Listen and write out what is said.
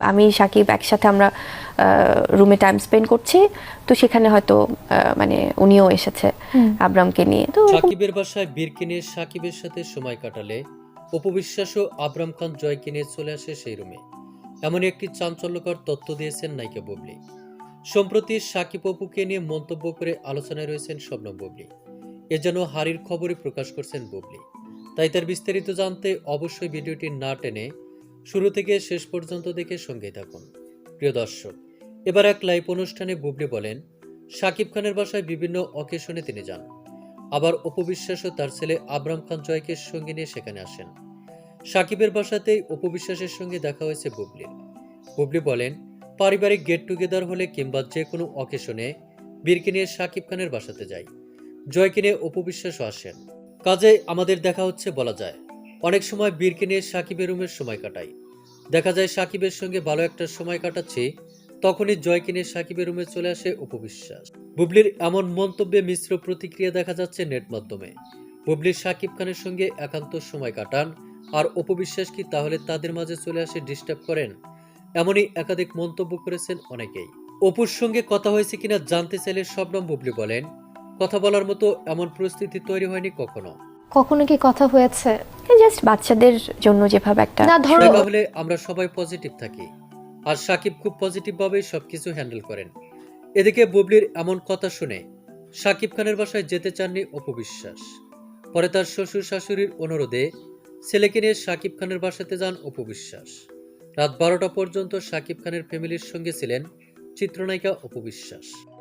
আমি সাকিব একসাথে আমরা রুমে টাইম স্পেন্ড করছি। তো সেখানে হয়তো মানে উনিও এসেছে আব্রামকে নিয়ে। তো সাকিবের বাসায় বীর কিনে সাকিবের সাথে সময় কাটালে অপবিশ্বাস ও আবরাম খান জয়কে নিয়ে চলে আসে সেই রুমে এমনই একটি চাঞ্চল্যকর তথ্য দিয়েছেন নায়িকা বুবলি। সম্প্রতি সাকিব অপুকে নিয়ে মন্তব্য করে আলোচনায় রয়েছেন শবনম বুবলি। এ যেন হারির খবরই প্রকাশ করছেন বুবলি। তাই তার বিস্তারিত জানতে অবশ্যই ভিডিওটি না টেনে শুরু থেকে শেষ পর্যন্ত দেখে সঙ্গে থাকুন। প্রিয় দর্শক, এবার এক লাইভ অনুষ্ঠানে বুবলি বলেন, সাকিব খানের বাসায় বিভিন্ন অকেশনে তিনি যান। আবার অপবিশ্বাস ও তার ছেলে আবরাম খান জয়কে সঙ্গে নিয়ে সেখানে আসেন। সাকিবের বাসাতেই অপবিশ্বাসের সঙ্গে দেখা হয়েছে বুবলির। বুবলি বলেন, পারিবারিক গেট টুগেদার হলে কিংবা যে কোনো অকেশনে বীরকে নিয়ে সাকিব খানের বাসাতে যাই। জয়কে নিয়ে অপবিশ্বাসও আসেন। কাজে আমাদের দেখা হচ্ছে বলা যায়। অনেক সময় বীরকে নিয়ে সাকিবের রুমের সময় কাটাই। দেখা যায় সাকিবের সঙ্গে ভালো একটা সময় কাটাচ্ছি, তখনই জয়কে নিয়ে সাকিবের রুমে চলে আসে অপবিশ্বাস। বুবলির এমন মন্তব্যে মিশ্র প্রতিক্রিয়া দেখা যাচ্ছে নেট মাধ্যমে। বুবলির সাকিব খানের সঙ্গে একান্ত সময় কাটান, আর অপবিশ্বাস কি তাহলে তাদের মাঝে চলে আসে ডিস্টার্ব করেন? এমনই একাধিক মন্তব্য করেছেন অনেকেই। অপুর সঙ্গে কথা হয়েছে কিনা জানতে চাইলে শবনম বুবলি বলেন, কথা বলার মতো এমন পরিস্থিতি তৈরি হয়নি কখনো। কখনো কি কথা হয়েছে? জাস্ট বাচ্চাদের জন্য যেভাবে একটা না ধরো দেখা হলে আমরা সবাই পজিটিভ থাকি। আর সাকিব খুব পজিটিভ ভাবে সবকিছু হ্যান্ডেল করেন। এদিকে বুবলির এমন কথা শুনে সাকিব খানের বাসায় যেতে চাননি অপবিশ্বাস পরে তার শ্বশুর শাশুড়ির অনুরোধে ছেলেকে নিয়ে সাকিব খানের বাসাতে যান অপবিশ্বাস রাত বারোটা পর্যন্ত সাকিব খানের ফ্যামিলির সঙ্গে ছিলেন চিত্রনায়িকা অপবিশ্বাস